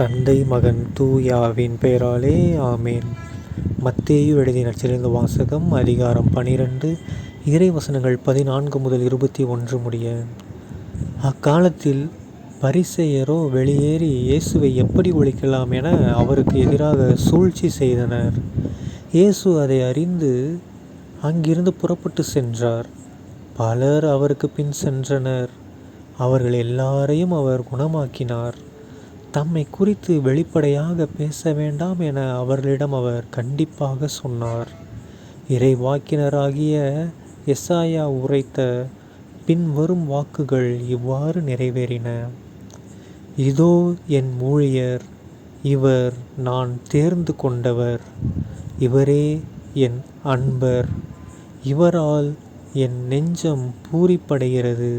தந்தை மகன் தூயாவின் பெயராலே ஆமேன். மத்தேயு எழுதின சிறந்த வாசகம் அதிகாரம் பனிரெண்டு இறைவசனங்கள் பதினான்கு முதல் இருபத்தி ஒன்று முடிய. அக்காலத்தில் பரிசெயரோ வெளியேறி இயேசுவை எப்படி ஒழிக்கலாம் என அவருக்கு எதிராக சூழ்ச்சி செய்தனர். இயேசு அதை அறிந்து அங்கிருந்து புறப்பட்டு சென்றார். பலர் அவருக்கு பின் சென்றனர். அவர்கள் எல்லாரையும் அவர் குணமாக்கினார். தம்மை குறித்து வெளிப்படையாக பேச வேண்டாம் என அவர்களிடம் அவர் கண்டிப்பாக சொன்னார். இறைவாக்கினராகிய எஸ்ஆயா உரைத்த பின்வரும் வாக்குகள் இவ்வாறு நிறைவேறின. இதோ என் ஊழியர் இவர் நான் தேர்ந்து கொண்டவர். இவரே என் அன்பர். இவரால் என் நெஞ்சம் பூரிப்படைகிறது.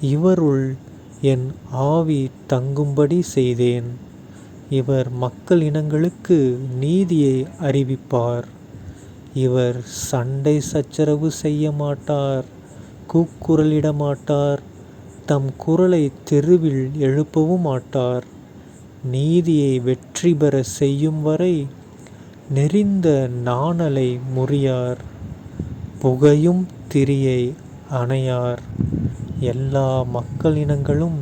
இவருள் என் ஆவி தங்கும்படி செய்தேன். இவர் மக்கள் இனங்களுக்கு நீதியை அறிவிப்பார். இவர் சண்டை சச்சரவு செய்ய மாட்டார் கூக்குரலிட மாட்டார் தம் குரலை தெருவில் எழுப்பவும் மாட்டார். நீதியை வெற்றி பெற செய்யும் வரை நெறிந்த நாணலை முறியார் புகையும் திரியை அணையார். எல்லா மக்களினங்களும்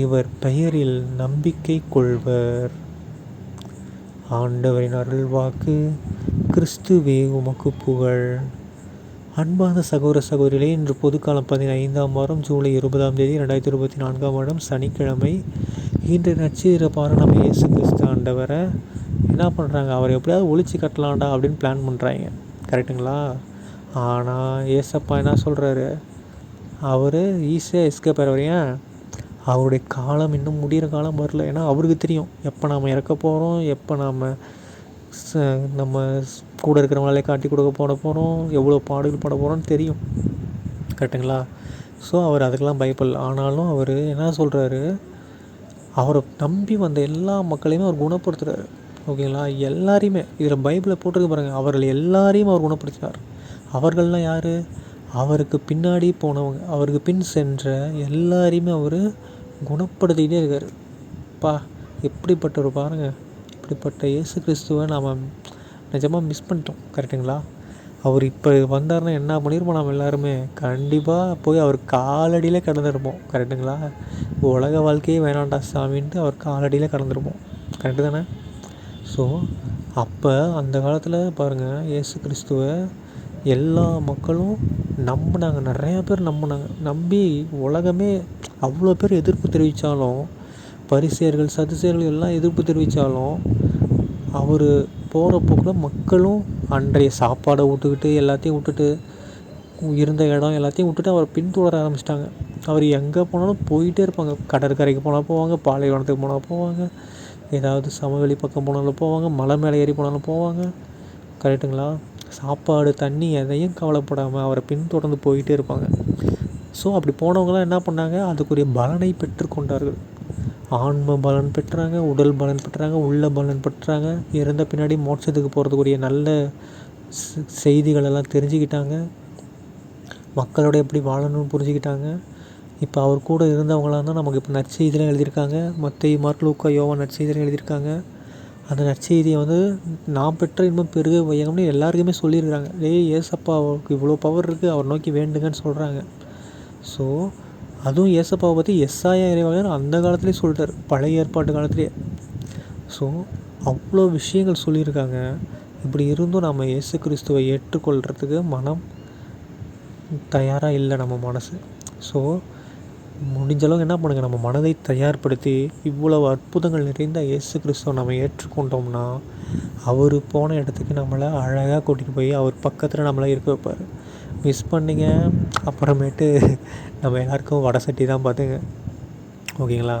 இவர் பெயரில் நம்பிக்கை கொள்வர். ஆண்டவரின் அருள்வாக்கு கிறிஸ்துவே உமக்கு புகழ். அன்பான சகோதர சகோதரிகளே இன்று பொதுக்காலம் பதினைந்தாம் வாரம் ஜூலை இருபதாம் தேதி ரெண்டாயிரத்தி இருபத்தி நான்காம் வருடம் சனிக்கிழமை. இன்று நட்சத்திர பாரணம் இயேசு கிறிஸ்து ஆண்டவரை என்ன பண்ணுறாங்க அவர் எப்படியாவது ஒழிச்சு கட்டலாம்டா அப்படின்னு பிளான் பண்ணுறாங்க கரெக்டுங்களா ஆனால் ஏசப்பா என்ன சொல்கிறாரு அவர் ஈஸியாக எஸ்கேப் ஆகிறவர் அவருடைய காலம் இன்னும் முடிகிற காலம் வரல. ஏன்னா அவருக்கு தெரியும் எப்போ நாம் இறக்க போகிறோம் எப்போ நாம் ச நம்ம கூட இருக்கிறவங்களே காட்டி கொடுக்க போட போகிறோம் எவ்வளோ பாடுகள் பட போகிறோம்னு தெரியும். கரெக்டுங்களா ஸோ அவர் அதுக்கெல்லாம் பயப்படல. ஆனாலும் அவர் என்ன சொல்கிறாரு அவரை நம்பி வந்த எல்லா மக்களையுமே அவர் குணப்படுத்துகிறாரு ஓகேங்களா? எல்லாரையுமே. இதில் பைபிளில் போட்டிருக்கு பாருங்கள் அவர்கள் எல்லாரையும் அவர் குணப்படுத்தினார். அவர்கள்லாம் யார்? அவருக்கு பின்னாடி போனவங்க அவருக்கு பின் சென்ற எல்லாரையுமே அவர் குணப்படுத்திக்கிட்டே இருக்கார். பா எப்படிப்பட்டவர் பாருங்கள் இப்படிப்பட்ட இயேசு கிறிஸ்துவை நாம் நிஜமாக மிஸ் பண்ணிட்டோம். கரெக்டுங்களா அவர் இப்போ வந்தாருன்னா என்ன பண்ணியிருப்போம் நம்ம எல்லாருமே? கண்டிப்பாக போய் அவர் காலடியில் கடந்துருப்போம். கரெக்டுங்களா உலக வாழ்க்கையே வேணாண்டா சாமின்ட்டு அவர் காலடியில் கடந்துருப்போம். கரெக்டு தானே? ஸோ அப்போ அந்த காலத்தில் பாருங்கள் இயேசு கிறிஸ்துவை எல்லா மக்களும் நம்பினாங்க நிறையா பேர் நம்பினாங்க. நம்பி உலகமே அவ்வளோ பேர் எதிர்ப்பு தெரிவித்தாலும் பரிசேயர்கள் சதுசேயர்கள் எல்லாம் எதிர்ப்பு தெரிவித்தாலும் அவர் போகிற போக்கில் மக்களும் அன்றைய சாப்பாடை விட்டுக்கிட்டு எல்லாத்தையும் விட்டுட்டு இருந்த இடம் எல்லாத்தையும் விட்டுட்டு அவரை பின்தொடர ஆரம்பிச்சிட்டாங்க. அவர் எங்கே போனாலும் போயிட்டே இருப்பாங்க. கடற்கரைக்கு போனால் போவாங்க பாலைவனத்துக்கு போனால் போவாங்க ஏதாவது சமவெளி பக்கம் போனாலும் போவாங்க மலை மேலே ஏறி போனாலும் போவாங்க. கரெக்டுங்களா சாப்பாடு தண்ணி எதையும் கவலைப்படாமல் அவரை பின்தொடர்ந்து போயிட்டே இருப்பாங்க. ஸோ அப்படி போனவங்களாம் என்ன பண்ணாங்க? அதுக்குரிய பலனை பெற்றுக்கொண்டார்கள் ஆன்ம பலன் பெற்றாங்க உடல் பலன் பெற்றாங்க உள்ள பலன் பெற்றாங்க. இறந்த பின்னாடி மோட்சத்துக்கு போகிறதுக்குரிய நல்ல செய்திகளெல்லாம் தெரிஞ்சுக்கிட்டாங்க. மக்களோட எப்படி வாழணும்னு புரிஞ்சுக்கிட்டாங்க. இப்போ அவர் கூட இருந்தவங்களாம் தான் நமக்கு இப்போ நற்செய்திலாம் எழுதியிருக்காங்க. மற்ற மார்க் லூக்கா யோவா நற்செய்திலாம் எழுதியிருக்காங்க. அந்த நற்செய்தியை வந்து நான் பெற்ற இன்பம் பெருக வையகம்னு எல்லாருக்குமே சொல்லியிருக்கிறாங்க. டேய் ஏசப்பா அவருக்கு இவ்வளோ பவர் இருக்குது அவர் நோக்கி வேண்டுங்கன்னு சொல்கிறாங்க ஸோ அதுவும் ஏசப்பாவை பற்றி எஸ்ஆயா இறைவாளர் அந்த காலத்துலேயே சொல்லிட்டார் பழைய ஏற்பாட்டு காலத்துலேயே ஸோ அவ்வளோ விஷயங்கள் சொல்லியிருக்காங்க. இப்படி இருந்தும் நம்ம இயேசு கிறிஸ்துவை ஏற்றுக்கொள்கிறதுக்கு மனம் தயாராக இல்லை நம்ம மனசு. ஸோ முடிஞ்சளவுக்கு என்ன பண்ணுங்கள் நம்ம மனதை தயார்படுத்தி இவ்வளவு அற்புதங்கள் நிறைந்த இயேசு கிறிஸ்துவை நம்ம ஏற்றுக்கொண்டோம்னா அவர் போன இடத்துக்கு நம்மளை அழகாக கூட்டிகிட்டு போய் அவர் பக்கத்தில் நம்மளை இருக்க வைப்பார். மிஸ் பண்ணிங்க அப்புறமேட்டு நம்ம எல்லாருக்கும் வடை சட்டி தான் பார்த்துங்க. ஓகேங்களா?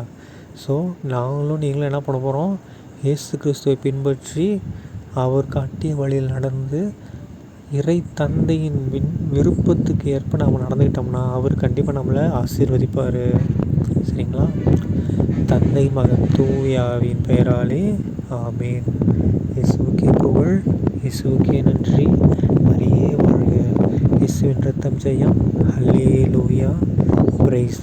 ஸோ நாங்களும் நீங்களும் என்ன பண்ண போகிறோம் இயேசு கிறிஸ்துவை பின்பற்றி அவர் காட்டிய வழியில் நடந்து இறை தந்தையின் வின் விருப்பத்துக்கு ஏற்ப நாம் நடந்துக்கிட்டோம்னா அவர் கண்டிப்பாக நம்மளை ஆசீர்வதிப்பார். சரிங்களா? தந்தை மகன் தூயாவின் பெயராலே ஆமேன். இயேசுக்கே புகழ் இயேசுக்கே நன்றி. மரியே வாழ்க. இயேசுவின் ரத்தம் ஜெயம். ஹல்லே லூயா பிரைஸ்